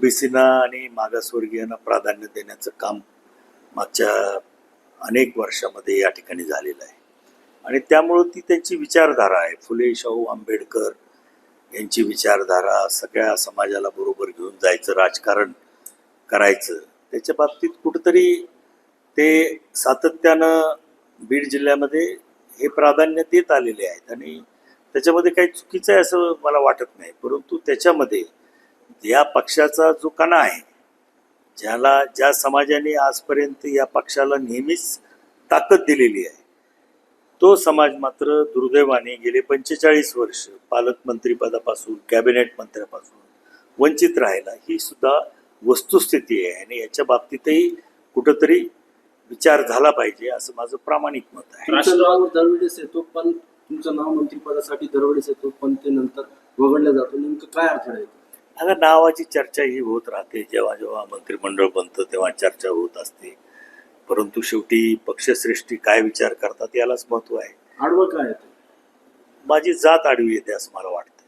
ओबीसीना आणि मागासवर्गीयांना प्राधान्य देण्याचं काम मागच्या अनेक वर्षामध्ये या ठिकाणी झालेलं आहे. आणि त्यामुळं ती त्यांची विचारधारा आहे. फुले शाहू आंबेडकर यांची विचारधारा सगळ्या समाजाला बरोबर घेऊन जायचं राजकारण करायचं त्याच्या बाबतीत कुठंतरी ते सातत्यानं बीड जिल्ह्यामध्ये हे प्राधान्य देत आलेले आहेत. आणि त्याच्यामध्ये काही चुकीचं आहे असं मला वाटत नाही. परंतु त्याच्यामध्ये या पक्षाचा जो कणा आहे ज्याला ज्या समाजाने आजपर्यंत या पक्षाला नेहमीच ताकद दिलेली आहे तो समाज मात्र दुर्दैवाने गेले पंचेचाळीस वर्ष पालकमंत्रीपदापासून कॅबिनेट मंत्र्यापासून वंचित राहिला ही सुद्धा वस्तुस्थिती आहे आणि याच्या बाबतीतही कुठंतरी विचार झाला पाहिजे असं माझं प्रामाणिक मत आहे. दरवेळेस येतो पण तुमचं नाव मंत्रिपदासाठी दरवेळेस येतो पण ते नंतर वगळलं जातो. नेमकं काय अडथळा येतो? आता नावाची चर्चा ही होत राहते जेव्हा जेव्हा मंत्रिमंडळ बनतं तेव्हा चर्चा होत असते. परंतु शेवटी पक्षश्रेष्ठी काय विचार करतात यालाच महत्त्व आहे. आडवं काय माझी जात आडवी येते असं मला वाटतं.